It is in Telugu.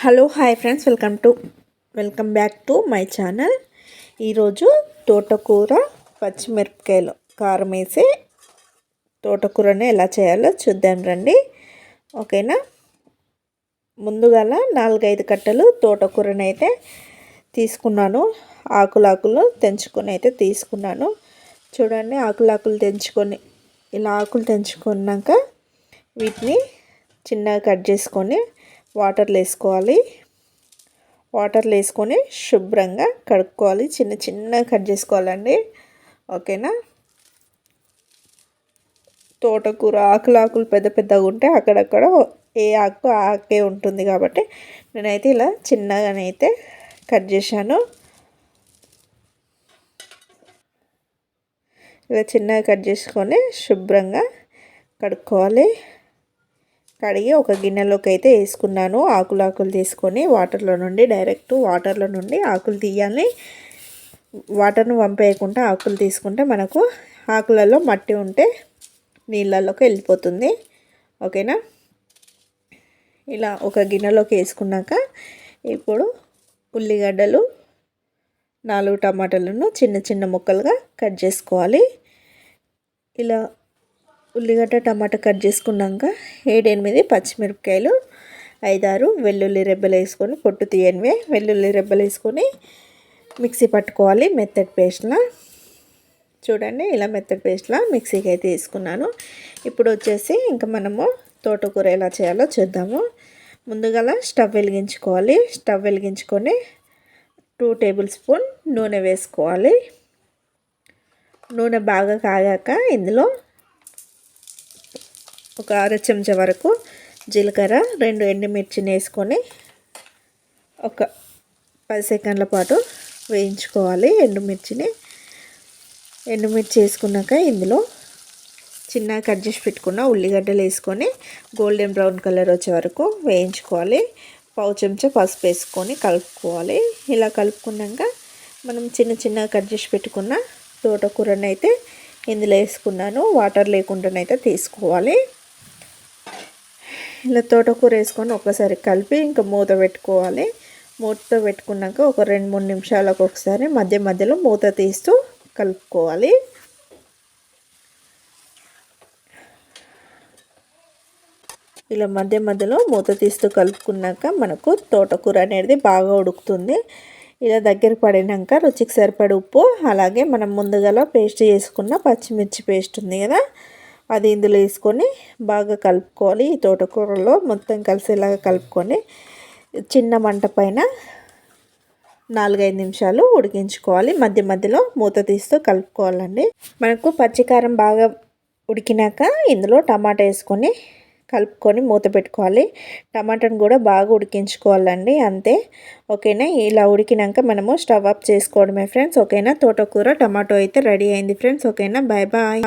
Hello hi friends. Welcome to welcome back to my channel. ఈరోజు తోటకూర పచ్చిమిరపకాయలు కారం వేసి తోటకూరని ఎలా చేయాలో చూద్దాం రండి. ఓకేనా? ముందుగాల నాలుగైదు కట్టలు తోటకూరని అయితే తీసుకున్నాను. ఆకులాకులు తెంచుకొని అయితే తీసుకున్నాను. చూడండి ఆకులాకులు తెంచుకొని ఇలా ఆకులు తెంచుకున్నాక వీటిని చిన్నగా కట్ చేసుకొని వాటర్లో వేసుకోవాలి. వాటర్లో వేసుకొని శుభ్రంగా కడుక్కోవాలి. చిన్న చిన్న కట్ చేసుకోవాలండి. ఓకేనా? తోటకూర ఆకులు ఆకులు పెద్ద పెద్దగా ఉంటే అక్కడక్కడ ఏ ఆకు ఆకే ఉంటుంది కాబట్టి నేనైతే ఇలా చిన్నగానైతే కట్ చేశాను. ఇలా చిన్నగా కట్ చేసుకొని శుభ్రంగా కడుక్కోవాలి. కడిగి ఒక గిన్నెలోకి అయితే వేసుకున్నాను. ఆకులు ఆకులు తీసుకొని వాటర్లో నుండి డైరెక్ట్ వాటర్లో నుండి ఆకులు తీయాలి. వాటర్ను పంపేయకుండా ఆకులు తీసుకుంటే మనకు ఆకులలో మట్టి ఉంటే నీళ్ళలోకి వెళ్ళిపోతుంది. ఓకేనా? ఇలా ఒక గిన్నెలోకి వేసుకున్నాక ఇప్పుడు ఉల్లిగడ్డలు నాలుగు టమాటాలను చిన్న చిన్న ముక్కలుగా కట్ చేసుకోవాలి. ఇలా ఉల్లిగడ్డ టమాటా కట్ చేసుకున్నాక ఏడెనిమిది పచ్చిమిరపకాయలు ఐదారు వెల్లుల్లి రెబ్బలు వేసుకొని పొట్టు తీయనివే వెల్లుల్లి రెబ్బలు వేసుకొని మిక్సీ పట్టుకోవాలి మెత్తటి పేస్ట్లా. చూడండి ఇలా మెత్తటి పేస్ట్లా మిక్సీకి అయితే తీసుకున్నాను. ఇప్పుడు వచ్చేసి ఇంకా మనము తోటకూర ఎలా చేయాలో చూద్దాము. ముందుగా స్టవ్ వెలిగించుకోవాలి. స్టవ్ వెలిగించుకొని టూ టేబుల్ స్పూన్ నూనె వేసుకోవాలి. నూనె బాగా కాగాక ఇందులో ఒక అర చెంచా వరకు జీలకర్ర రెండు ఎండుమిర్చిని వేసుకొని ఒక పది సెకండ్ల పాటు వేయించుకోవాలి ఎండుమిర్చిని. ఎండుమిర్చి వేసుకున్నాక ఇందులో చిన్నగా కట్ చేసి పెట్టుకున్న ఉల్లిగడ్డలు వేసుకొని గోల్డెన్ బ్రౌన్ కలర్ వచ్చే వరకు వేయించుకోవాలి. పావు చెంచా పసుపు వేసుకొని కలుపుకోవాలి. ఇలా కలుపుకున్నాక మనం చిన్న చిన్నగా కట్ చేసి పెట్టుకున్న తోటకూరని అయితే ఇందులో వేసుకున్నాను. వాటర్ లేకుండానైతే తీసుకోవాలి. ఇలా తోటకూర వేసుకొని ఒకసారి కలిపి ఇంకా మూత పెట్టుకోవాలి. మూత పెట్టుకున్నాక ఒక రెండు మూడు నిమిషాలకు ఒకసారి మధ్య మధ్యలో మూత తీస్తూ కలుపుకోవాలి. ఇలా మధ్య మధ్యలో మూత తీస్తూ కలుపుకున్నాక మనకు తోటకూర అనేది బాగా ఉడుకుతుంది. ఇలా దగ్గర పడినాక రుచికి సరిపడి ఉప్పు అలాగే మనం ముందుగా పేస్ట్ చేసుకున్న పచ్చిమిర్చి పేస్ట్ ఉంది కదా అది ఇందులో వేసుకొని బాగా కలుపుకోవాలి. ఈ తోటకూరలో మొత్తం కలిసేలాగా కలుపుకొని చిన్న మంట పైన నాలుగైదు నిమిషాలు ఉడికించుకోవాలి. మధ్య మధ్యలో మూత తీస్తూ కలుపుకోవాలండి. మనకు పచ్చికారం బాగా ఉడికినాక ఇందులో టమాటా వేసుకొని కలుపుకొని మూత పెట్టుకోవాలి. టమాటాను కూడా బాగా ఉడికించుకోవాలండి. అంతే. ఓకేనా? ఇలా ఉడికినాక మనము స్టవ్ ఆఫ్ చేసుకోవడమే ఫ్రెండ్స్. ఓకేనా? తోటకూర టమాటో అయితే రెడీ అయింది ఫ్రెండ్స్. ఓకేనా? Bye bye.